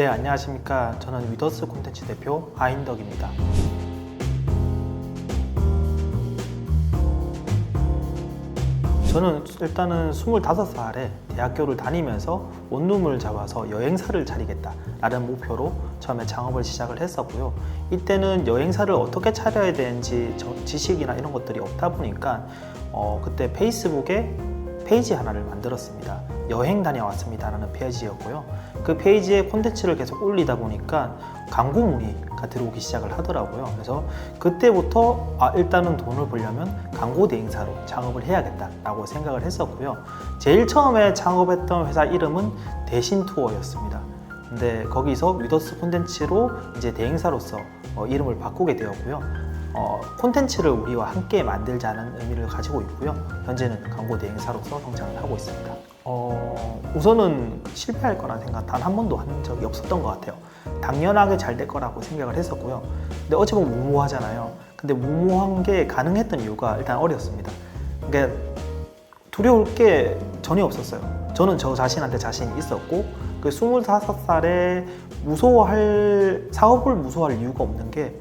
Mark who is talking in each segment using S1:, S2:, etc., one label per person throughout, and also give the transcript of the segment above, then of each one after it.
S1: 네, 안녕하십니까. 저는 위더스 콘텐츠 대표 아인덕입니다. 저는 일단은 25살에 대학교를 다니면서 원룸을 잡아서 여행사를 차리겠다라는 목표로 처음에 창업을 시작을 했었고요. 이때는 여행사를 어떻게 차려야 되는지 저- 지식이나 이런 것들이 없다 보니까 어, 그때 페이스북에 페이지 하나를 만들었습니다. 여행 다녀왔습니다라는 페이지였고요. 그 페이지에 콘텐츠를 계속 올리다 보니까 광고 문의가 들어오기 시작을 하더라고요. 그래서 그때부터 아, 일단은 돈을 벌려면 광고 대행사로 창업을 해야겠다라고 생각을 했었고요. 제일 처음에 창업했던 회사 이름은 대신 투어였습니다. 근데 거기서 위더스 콘텐츠로 이제 대행사로서 어, 이름을 바꾸게 되었고요. 어, 콘텐츠를 우리와 함께 만들자는 의미를 가지고 있고요. 현재는 광고 대행사로서 성장을 하고 있습니다. 어, 우선은 실패할 거라는 생각 단 한 번도 한 적이 없었던 것 같아요. 당연하게 잘 될 거라고 생각을 했었고요. 근데 어찌 보면 무모하잖아요. 근데 무모한 게 가능했던 이유가 일단 어렸습니다. 그러니까 두려울 게 전혀 없었어요. 저는 저 자신한테 자신이 있었고 그 25살에 무서워할 사업을 무서워할 이유가 없는 게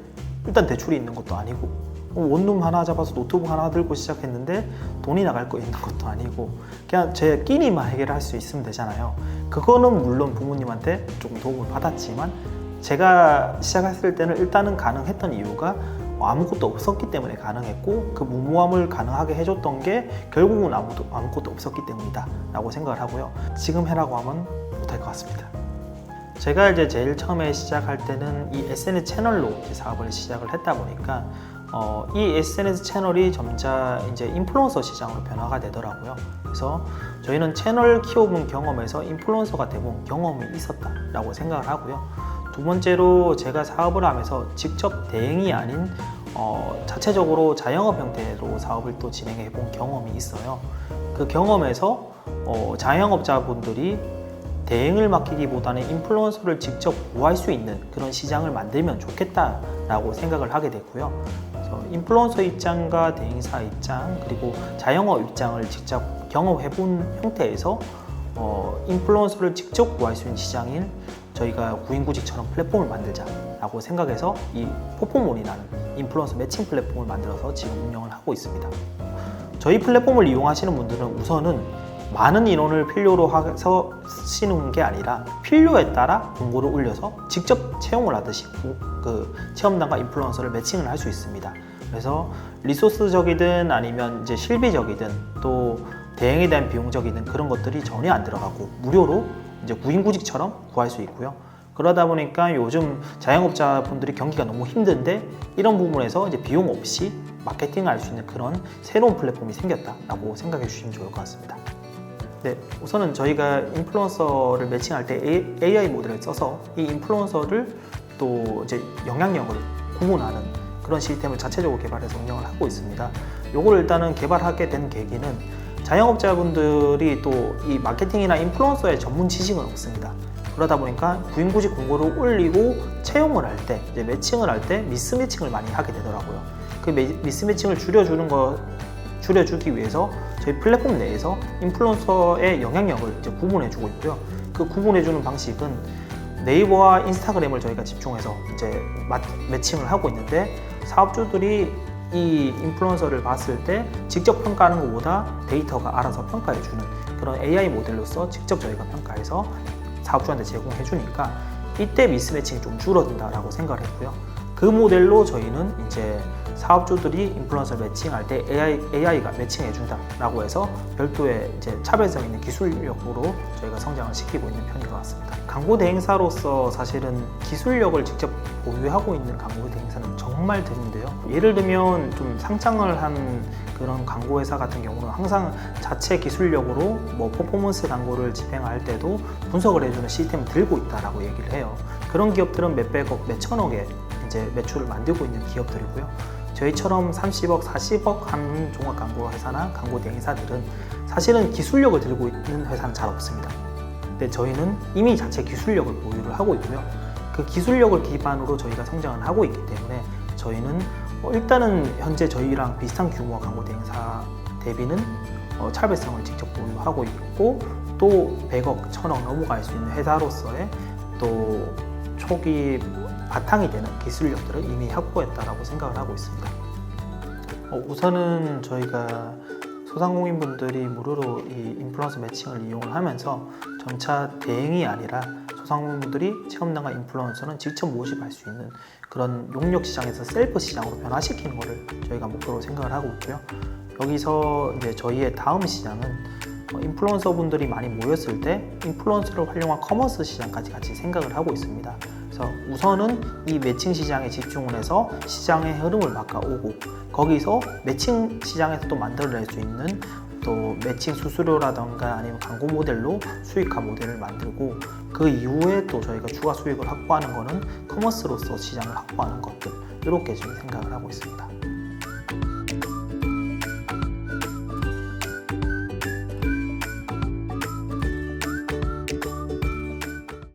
S1: 일단 대출이 있는 것도 아니고 원룸 하나 잡아서 노트북 하나 들고 시작했는데 돈이 나갈 거 있는 것도 아니고 그냥 제 끼니만 해결할 수 있으면 되잖아요. 그거는 물론 부모님한테 조금 도움을 받았지만 제가 시작했을 때는 일단은 가능했던 이유가 아무것도 없었기 때문에 가능했고 그 무모함을 가능하게 해줬던 게 결국은 아무도, 아무것도 없었기 때문이다 라고 생각을 하고요 지금 해라고 하면 못할 것 같습니다 제가 이제 제일 처음에 시작할 때는 이 SNS 채널로 사업을 시작을 했다 보니까 어, 이 SNS 채널이 점차 이제 인플루언서 시장으로 변화가 되더라고요. 그래서 저희는 채널 키워본 경험에서 인플루언서가 되본 경험이 있었다라고 생각을 하고요. 두 번째로 제가 사업을 하면서 직접 대행이 아닌 어, 자체적으로 자영업 형태로 사업을 또 진행해 본 경험이 있어요. 그 경험에서 어, 자영업자분들이 대행을 맡기기보다는 인플루언서를 직접 구할 수 있는 그런 시장을 만들면 좋겠다라고 생각을 하게 됐고요. 그래서 인플루언서 입장과 대행사 입장 그리고 자영업 입장을 직접 경험해 본 형태에서 어, 인플루언서를 직접 구할 수 있는 시장인 저희가 구인구직처럼 플랫폼을 만들자라고 생각해서 이 포포몬이라는 인플루언서 매칭 플랫폼을 만들어서 지금 운영을 하고 있습니다. 저희 플랫폼을 이용하시는 분들은 우선은 많은 인원을 필요로 해서 쓰시는 게 아니라 필요에 따라 공고를 올려서 직접 채용을 하듯이 구- 그 체험단과 인플루언서를 매칭을 할 수 있습니다. 그래서 리소스적이든 아니면 이제 실비적이든 또 대행에 대한 비용적이든 그런 것들이 전혀 안 들어가고 무료로 이제 구인구직처럼 구할 수 있고요. 그러다 보니까 요즘 자영업자분들이 경기가 너무 힘든데 이런 부분에서 이제 비용 없이 마케팅을 할 수 있는 그런 새로운 플랫폼이 생겼다라고 생각해 주시면 좋을 것 같습니다. 네, 우선은 저희가 인플루언서를 매칭할 때 AI 모델을 써서 이 인플루언서를 또 이제 영향력을 구분하는 그런 시스템을 자체적으로 개발해서 운영을 하고 있습니다. 요걸 일단은 개발하게 된 계기는 자영업자분들이 또 이 마케팅이나 인플루언서의 전문 지식은 없습니다. 그러다 보니까 구인구직 공고를 올리고 채용을 할 때, 이제 매칭을 할 때 미스매칭을 많이 하게 되더라고요. 그 매- 미스매칭을 줄여주는 거, 줄여주기 위해서 저희 플랫폼 내에서 인플루언서의 영향력을 이제 구분해주고 있고요. 그 구분해주는 방식은 네이버와 인스타그램을 저희가 집중해서 이제 마- 매칭을 하고 있는데 사업주들이 이 인플루언서를 봤을 때 직접 평가하는 것보다 데이터가 알아서 평가해주는 그런 AI 모델로서 직접 저희가 평가해서 사업주한테 제공해 주니까 이때 미스매칭이 좀 줄어든다라고 생각을 했고요. 그 모델로 저희는 이제 사업주들이 인플루언서 매칭할 때 AI, AI가 매칭해 준다라고 해서 별도의 이제 차별성 있는 기술력으로 저희가 성장을 시키고 있는 편인 것 같습니다. 광고 대행사로서 사실은 기술력을 직접 보유하고 있는 광고 대행사는 정말 드문데요. 예를 들면 좀 상장을 한 그런 광고 회사 같은 경우는 항상 자체 기술력으로 뭐 퍼포먼스 광고를 집행할 때도 분석을 해주는 시스템을 들고 있다라고 얘기를 해요. 그런 기업들은 몇백억, 몇천억의 이제 매출을 만들고 있는 기업들이고요. 저희처럼 30억, 40억 하는 종합 광고 회사나 광고 대행사들은 사실은 기술력을 들고 있는 회사는 잘 없습니다. 근데 저희는 이미 자체 기술력을 보유를 하고 있고요. 그 기술력을 기반으로 저희가 성장을 하고 있기 때문에 저희는 어, 일단은 현재 저희랑 비슷한 규모의 광고 대행사 대비는 어, 차별성을 직접 보유하고 있고 또 100억, 1000억 넘어갈 수 있는 회사로서의 또 초기 바탕이 되는 기술력들을 이미 확보했다라고 생각을 하고 있습니다. 어, 우선은 저희가 소상공인분들이 무료로 이 인플루언서 매칭을 이용을 하면서 점차 대행이 아니라 소상공인분들이 체험단과 인플루언서는 직접 모집할 수 있는 그런 용역 시장에서 셀프 시장으로 변화시키는 것을 저희가 목표로 생각을 하고 있고요. 여기서 이제 저희의 다음 시장은 어, 인플루언서 분들이 많이 모였을 때 인플루언서를 활용한 커머스 시장까지 같이 생각을 하고 있습니다. 그래서 우선은 이 매칭 시장에 집중을 해서 시장의 흐름을 바꿔오고 거기서 매칭 시장에서 또 만들어낼 수 있는 또 매칭 수수료라던가 아니면 광고 모델로 수익화 모델을 만들고 그 이후에 또 저희가 추가 수익을 확보하는 거는 커머스로서 시장을 확보하는 것들 이렇게 지금 생각을 하고 있습니다.